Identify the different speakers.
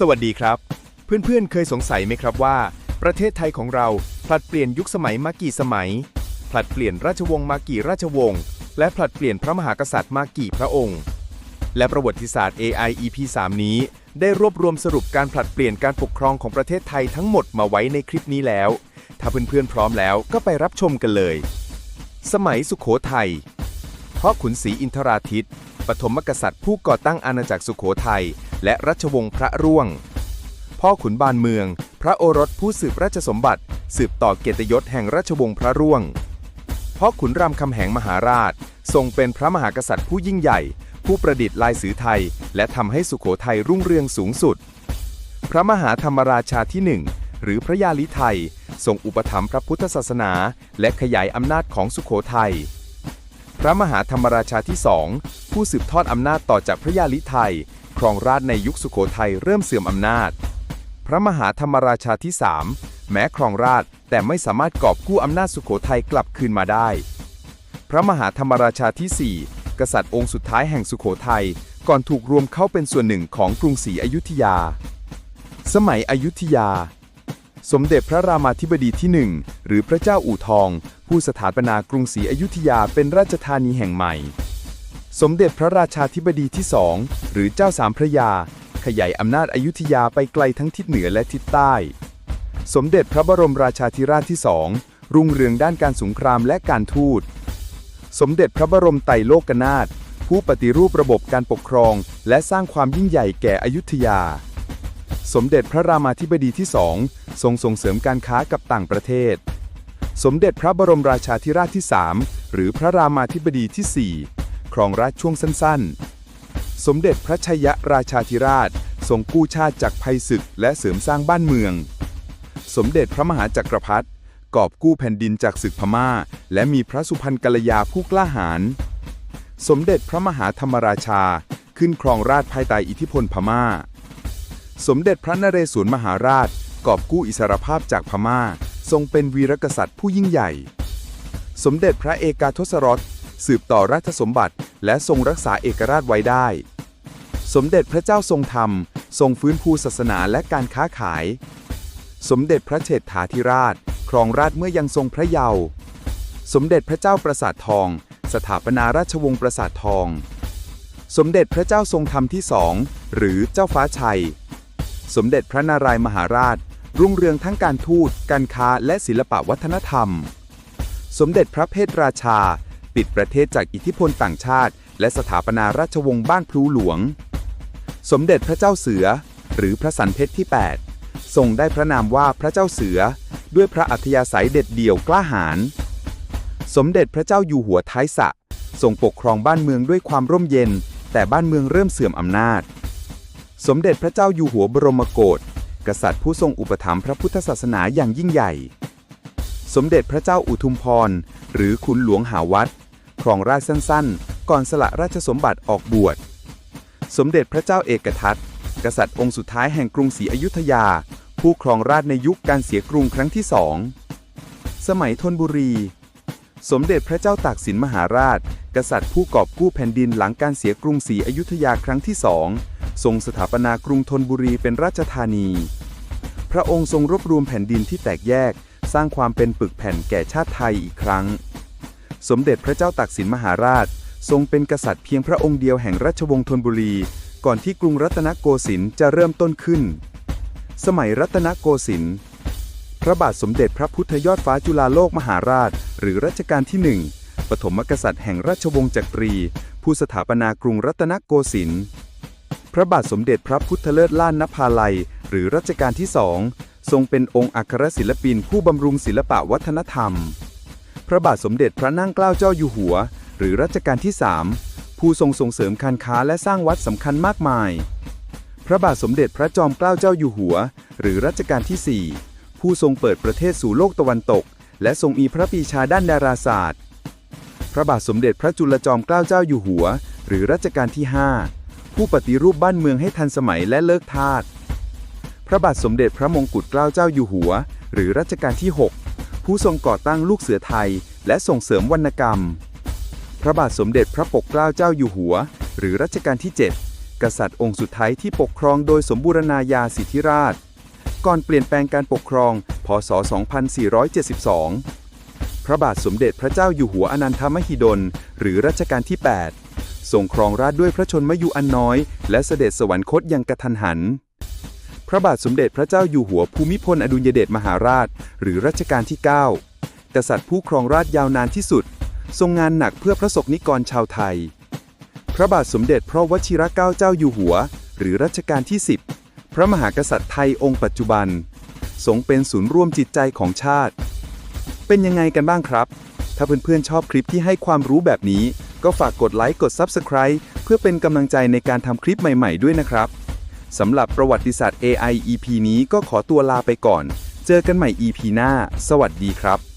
Speaker 1: สวัสดีครับ เพื่อนๆเคยสงสัยไหมครับว่า ประเทศไทยของเราผลัดเปลี่ยนยุคสมัยมากี่สมัย ผลัดเปลี่ยนราชวงศ์มากี่ราชวงศ์และผลัดเปลี่ยนพระมหากษัตริย์มากี่พระองค์ และประวัติศาสตร์ AI EP 3 นี้ ได้รวบรวมสรุปการผลัดเปลี่ยนการปกครองของประเทศไทยทั้งหมดมาไว้ในคลิปนี้แล้ว ถ้าเพื่อนๆพร้อมแล้วก็ไปรับชมกันเลย สมัยสุขโขทัยเพราะขุนศรีอินทราทิตปฐมกษัตริย์ผู้ก่อตั้งอาณาจักรสุขโขทัย และรัชวงศ์พระร่วง พ่อขุนบานเมือง พระโอรสผู้สืบราชสมบัติ สืบต่อเกียรติยศแห่งราชวงศ์พระร่วง พ่อขุนรามคำแหงมหาราช ทรงเป็นพระมหากษัตริย์ผู้ยิ่งใหญ่ ผู้ประดิษฐ์ลายสือไทย และทำให้สุขโขทัยรุ่งเรืองสูงสุด พระมหาธรรมราชาที่หนึ่งหรือพระยาลิไทยทรงอุปถัมภ์พระพุทธศาสนา และขยายอำนาจของสุขโขทัย ระมหาธรรมราชาที่สองผู้สืบทอดอำนาจต่อจากพระยาลิไทยครองราชในยุคสุขโขทัยเริ่มเสื่อมอำนาจ พระมหาธรรมราชาที่สามแม้ครองราชแต่ไม่สามารถกอบกู้อำนาจสุขโขทัยกลับคืนมาได้ พระมหาธรรมราชาที่สี่กษัตริย์องค์สุดท้ายแห่งสุขโขทัยก่อนถูกรวมเข้าเป็นส่วนหนึ่งของกรุงศรีอยุธยา สมัยอยุธยา สมเด็จพระรามาธิบดีที่หนึ่งหรือพระเจ้าอู่ทอง ผู้สถาปนากรุงศรีอยุธยาเป็นราชธานีแห่งใหม่ สมเด็จพระราชาธิบดีที่สองหรือเจ้าสามพระยา ขยายอำนาจอยุธยาไปไกลทั้งทิศเหนือและทิศใต้ สมเด็จพระบรมราชาธิราชที่สองรุ่งเรืองด้านการสงครามและการทูต สมเด็จพระบรมไตรโลกนาถผู้ปฏิรูประบบการปกครอง และสร้างความยิ่งใหญ่แก่อยุธยา สมเด็จพระรามาธิบดีที่สอง ทรงส่งเสริมการค้ากับต่างประเทศ สมเด็จพระบรมราชาธิราชที่สามหรือพระรามาธิบดีที่สี่ครองราชช่วงสั้นๆ สมเด็จพระชยราชาธิราช ทรงกู้ชาติจากภัยศึกและเสริมสร้างบ้านเมือง สมเด็จพระมหาจักรพรรดิกอบกู้แผ่นดินจากศึกพม่า และมีพระสุพรรณกัลยาผู้กล้าหาญ สมเด็จพระมหาธรรมราชาขึ้นครองราชภายใต้อิทธิพลพม่า สมเด็จพระนเรศวรมหาราช กอบกู้อิสรภาพจากพม่า ทรงเป็นวีรกษัตริย์ผู้ยิ่งใหญ่ สมเด็จพระเอกาทศรสสืบต่อราชสมบัติ และทรงรักษาเอกราชไว้ได้ สมเด็จพระเจ้าทรงธรรม ทรงฟื้นฟูศาสนาและการค้าขาย สมเด็จพระเฉษฐาธิราช ครองราชเมื่อยังทรงพระเยาว์สมเด็จพระเจ้าประสาททอง สถาปนาราชวงศ์ประสาททอง สมเด็จพระเจ้าทรงธรรมที่สองหรือเจ้าฟ้าชัย สมเด็จพระนารายมหาราช รุ่งเรืองทั้งการทูต การค้าและศิลปวัฒนธรรม สมเด็จพระเพทราชา ปิดประเทศจากอิทธิพลต่างชาติ และสถาปนาราชวงศ์บ้านพลูหลวง สมเด็จพระเจ้าเสือ หรือพระสันเพชรที่ 8 ทรงได้พระนามว่าพระเจ้าเสือ ด้วยพระอัธยาศัยเด็ดเดี่ยวกล้าหาญสมเด็จพระเจ้าอยู่หัวท้ายสะทรงปกครองบ้านเมืองด้วยความร่มเย็น แต่บ้านเมืองเริ่มเสื่อมอำนาจ สมเด็จพระเจ้าอยู่หัวบรมโกศ กษัตริย์ผู้ทรงอุปถัมภ์พระพุทธศาสนาอย่างยิ่งใหญ่ สมเด็จพระเจ้าอุทุมพร หรือขุนหลวงหาวัดครองราชสั้นๆ ก่อนสละราชสมบัติออกบวช สมเด็จพระเจ้าเอกทัตกษัตริย์องค์สุดท้ายแห่งกรุงศรีอยุธยา ผู้ครองราชในยุคการเสียกรุงครั้งที่สอง สมัยธนบุรี สมเด็จพระเจ้าตากสินมหาราช กษัตริย์ผู้กอบกู้แผ่นดินหลังการเสียกรุงศรีอยุธยาครั้งที่สอง ทรงสถาปนากรุงธนบุรีเป็นราชธานี พระองค์ทรงรวบรวมแผ่นดินที่แตกแยก สร้างความเป็นปึกแผ่นแก่ชาติไทยอีกครั้ง สมเด็จพระเจ้าตากสินมหาราช ทรงเป็นกษัตริย์เพียงพระองค์เดียวแห่งราชวงศ์ธนบุรี ก่อนที่กรุงรัตนโกสินทร์จะเริ่มต้นขึ้น สมัยรัตนโกสินทร์พระบาทสมเด็จพระพุทธยอดฟ้าจุฬาโลกมหาราช หรือรัชกาลที่หนึ่งปฐมกษัตริย์แห่งราชวงศ์จักรี ผู้สถาปนากรุงรัตนโกสินทร์ พระบาทสมเด็จพระพุทธเลิศล้านนภาลัย หรือรัชกาลที่สองทรงเป็นองค์อัครศิลปินผู้บำรุงศิลปะวัฒนธรรม พระบาทสมเด็จพระนั่งเกล้าเจ้าอยู่หัว หรือรัชกาลที่สามผู้ทรงส่งเสริมการค้าและสร้างวัดสำคัญมากมาย พระบาทสมเด็จพระจอมเกล้าเจ้าอยู่หัว หรือรัชกาลที่สี่ผู้ทรงเปิดประเทศสู่โลกตะวันตก และทรงมีพระปีชาด้านดาราศาสตร์ พระบาทสมเด็จพระจุลจอมเกล้าเจ้าอยู่หัว หรือรัชกาลที่ห้า ผู้ปฏิรูปบ้านเมืองให้ทันสมัยและเลิกทาส พระบาทสมเด็จพระมงกุฎเกล้าเจ้าอยู่หัว หรือรัชกาลที่ 6 ผู้ทรงก่อตั้งลูกเสือไทย และส่งเสริมวรรณกรรม พระบาทสมเด็จพระปกเกล้าเจ้าอยู่หัว หรือรัชกาลที่ 7 ก
Speaker 2: ษัตริย์องค์สุดท้ายที่ปกครองโดยสมบูรณาญาสิทธิราช ก่อนเปลี่ยนแปลงการปกครอง พศ 2472 พระบาทสมเด็จพระเจ้าอยู่หัวอนันทมหิดล หรือรัชกาลที่ 8 ทรงครองราชด้วยพระชนมายุอันน้อย และเสด็จสวรรคตอย่างกระทันหัน พระบาทสมเด็จพระเจ้าอยู่หัวภูมิพลอดุลยเดชมหาราช หรือรัชกาลที่ 9 กษัตริย์ผู้ครองราชยาวนานที่สุด ทรงงานหนักเพื่อพระสงฆ์นิกรชาวไทย พระบาทสมเด็จพระวชิรเกล้าเจ้าอยู่หัว หรือรัชกาลที่ 10 พระมหากษัตริย์ไทยองค์ปัจจุบัน ทรงเป็นศูนย์รวมจิตใจของชาติ เป็นยังไงกันบ้างครับถ้าเพื่อนๆชอบคลิปที่ให้ความรู้แบบนี้ ก็ฝากกดไลค์กด Subscribe เพื่อเป็นกำลังใจในการทำคลิปใหม่ๆด้วยนะครับสำหรับประวัติศาสตร์ AI EP นี้ก็ขอตัวลาไปก่อน เจอกันใหม่ EP หน้า สวัสดีครับ